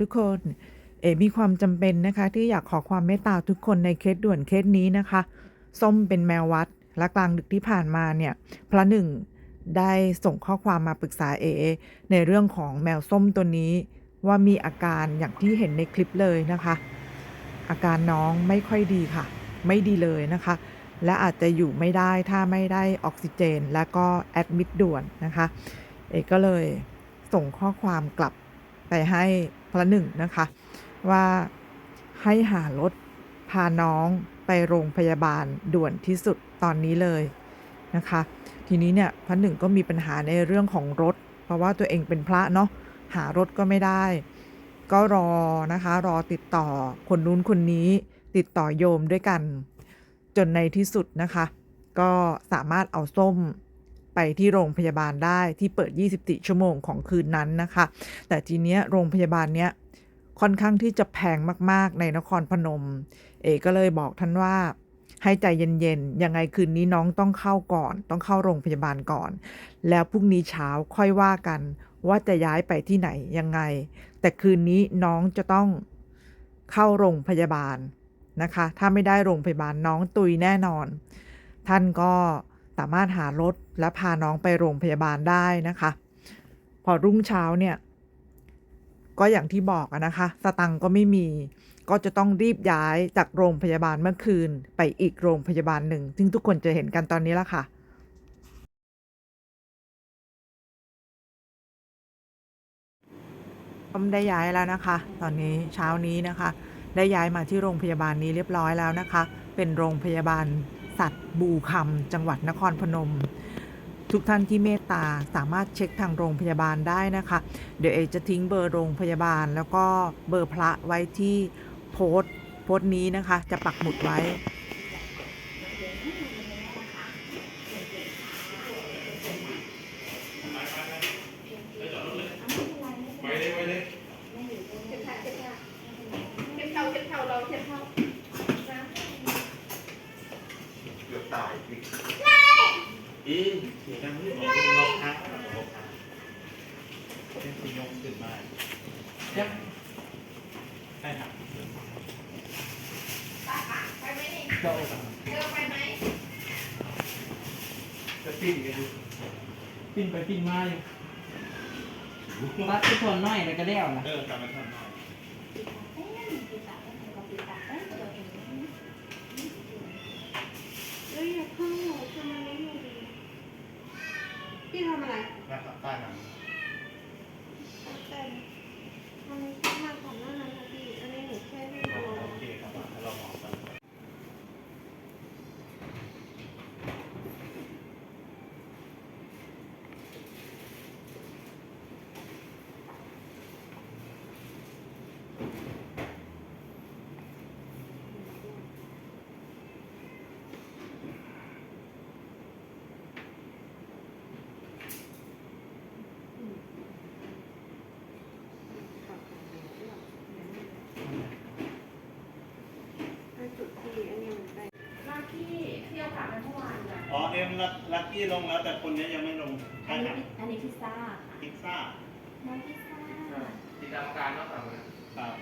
ทุกคน เอมีความจำเป็นนะคะ ที่อยากขอความเมตตาทุกคนในเคสด่วนเคสนี้นะคะ ส้มเป็นแมววัด และกลางดึกที่ผ่านมาเนี่ย พระหนึ่งได้ส่งข้อความมาปรึกษาเอในเรื่องของแมวส้มตัวนี้ ว่ามีอาการอย่างที่เห็นในคลิปเลยนะคะ อาการน้องไม่ค่อยดีค่ะ ไม่ดีเลยนะคะ และอาจจะอยู่ไม่ได้ถ้าไม่ได้ออกซิเจน และก็แอดมิดด่วนนะคะ เอก็เลยส่งข้อความกลับไปให้ พระหนึ่งนะคะ ว่าให้หารถพาน้องไปโรงพยาบาลด่วนที่สุดตอนนี้เลยนะคะ ทีนี้เนี่ยพระหนึ่งก็มีปัญหาในเรื่องของรถ เพราะว่าตัวเองเป็นพระเนาะหารถก็ไม่ได้ ก็รอนะคะ รอติดต่อคนนู้นคนนี้ติดต่อโยมด้วยกัน จนในที่สุดนะคะ ก็สามารถเอาส้ม ไปที่โรงพยาบาลได้ที่เปิด 24 ชั่วโมงของคืนนั้นนะคะ แต่ทีเนี้ยโรงพยาบาลเนี้ยค่อนข้างที่จะแพงมาก ๆ ในนครพนม เอก็เลยบอกท่านว่าให้ใจเย็นๆ ยังไงคืนนี้น้องต้องเข้าก่อน ต้องเข้าโรงพยาบาลก่อน แล้วพรุ่งนี้เช้าค่อยว่ากัน ว่าจะย้ายไปที่ไหนยังไง แต่คืนนี้น้องจะต้องเข้าโรงพยาบาลนะคะ ถ้าไม่ได้โรงพยาบาลน้องตุยแน่นอน ท่านก็ สามารถหารถและพาน้องไปโรงพยาบาลได้นะคะ พอรุ่งเช้าเนี่ย ก็อย่างที่บอกนะคะ สตังค์ก็ไม่มีก็จะต้องรีบย้ายจากโรงพยาบาลเมื่อคืนไปอีกโรงพยาบาลหนึ่ง ซึ่งทุกคนจะเห็นกันตอนนี้ละค่ะก็ได้ย้ายแล้วนะคะ ตอนนี้เช้านี้นะคะ ได้ย้ายมาที่โรงพยาบาลนี้เรียบร้อยแล้วนะคะ เป็นโรงพยาบาล สัตว์บูคำจังหวัดนครพนม ทุกท่านที่เมตตาสามารถเช็คทางโรงพยาบาลได้นะคะ เดี๋ยวเอจะทิ้งเบอร์โรงพยาบาล แล้วก็เบอร์พระไว้ที่โพสต์โพสต์นี้นะคะ จะปักหมุดไว้ อีเสียงดังที่บอกลงพักลงพักเป็นสียงขึ้นมายักใช่ครับไปไหมนี่เจ้าเดินไปไหมจะปิ้งกันดูปิ้นไปปิ้นมาอยู่ตัดทุกคนน้อยแล้วก็แล้วนะเออกลับมาทำหน่อย พี่ทำอะไรนะครับใต้หนังแต่ทำไมเข้ามาก่อนหน้านั้นนะพี่ อันนี้หนูแค่ไม่ดู โอเคครับเรามองกัน จุดที่อันนี้มันไปลากที่เที่ยวผ่านไปเมื่อวาน เลยอ๋อเอ็มลักกี้ลงแล้วแต่คนนี้ยังไม่ลงอัใช่นไหมนี้อันนี้พิซซ่าค่ะพิซซ่า น้องพิซซ่า ติดตามการเนาะครับ ครับ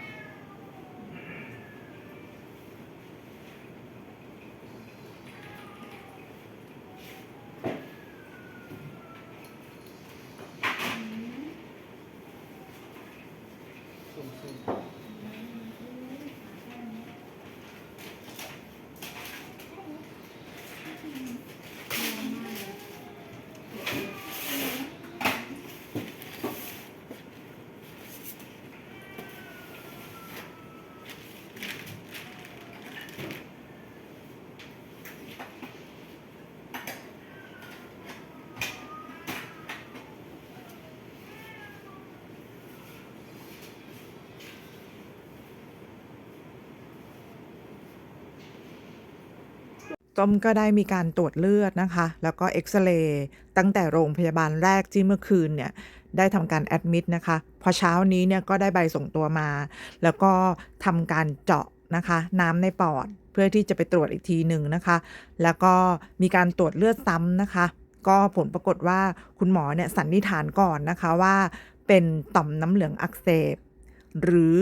ต้มก็ได้มีการตรวจเลือดนะคะ แล้วก็เอ็กซเรย์ตั้งแต่โรงพยาบาลแรกที่เมื่อคืนเนี่ยได้ทำการแอดมิดนะคะ พอเช้านี้เนี่ยก็ได้ใบส่งตัวมา แล้วก็ทำการเจาะนะคะ น้ำในปอดเพื่อที่จะไปตรวจอีกทีหนึ่งนะคะ แล้วก็มีการตรวจเลือดซ้ำนะคะ ก็ผลปรากฏว่าคุณหมอเนี่ยสันนิษฐานก่อนนะคะว่า เป็นต่อมน้ำเหลืองอักเสบ หรือ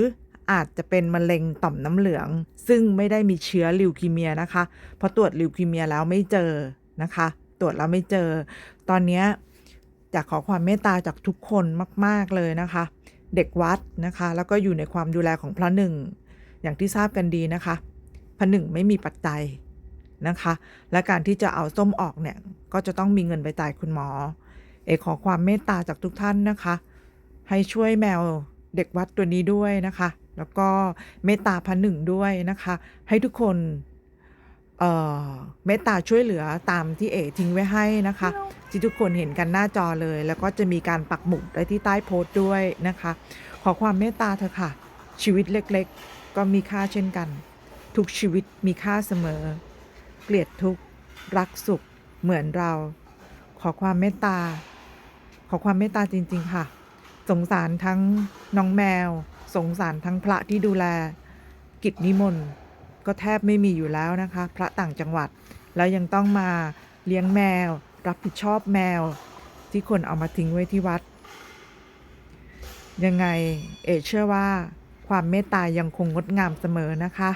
อาจจะเป็นมะเร็งต่อมน้ำเหลือง ซึ่งไม่ได้มีเชื้อลิวคีเมียนะคะเพราะตรวจลิวคีเมียแล้วไม่เจอนะคะ ตรวจแล้วไม่เจอ ตอนนี้อยากขอความเมตตาจากทุกคนมาก ๆ เลยนะคะ เด็กวัดนะคะ แล้วก็อยู่ในความดูแลของพระหนึ่ง อย่างที่ทราบกันดีนะคะ พระหนึ่งไม่มีปัจจัยนะคะ และการที่จะเอาส้มออกเนี่ย ก็จะต้องมีเงินไปจ่ายคุณหมอ เอกขอความเมตตาจากทุกท่านนะคะ ให้ช่วยแมวเด็กวัดตัวนี้ด้วยนะคะ แล้วก็เมตตาพันหนึ่งด้วยนะคะ ให้ทุกคนเอ่อเมตตาช่วยเหลือตามที่เอทิ้งไว้ให้นะคะ ที่ทุกคนเห็นกันหน้าจอเลย แล้วก็จะมีการปักหมุดไว้ที่ใต้โพสต์ด้วยนะคะ ขอความเมตตาเถอะค่ะ ชีวิตเล็กๆ ก็มีค่าเช่นกัน ทุกชีวิตมีค่าเสมอ เกลียดทุกข์รักสุขเหมือนเรา ขอความเมตตา ขอความเมตตาจริง ๆ ค่ะ สงสารทั้งน้องแมว สงสารทั้งพระที่ดูแล กิจนิมนต์ก็แทบไม่มีอยู่แล้วนะคะ พระต่างจังหวัด แล้วยังต้องมาเลี้ยงแมว รับผิดชอบแมว ที่คนเอามาทิ้งไว้ที่วัด ยังไงเอเชื่อว่าความเมตตายังคงงดงามเสมอนะคะ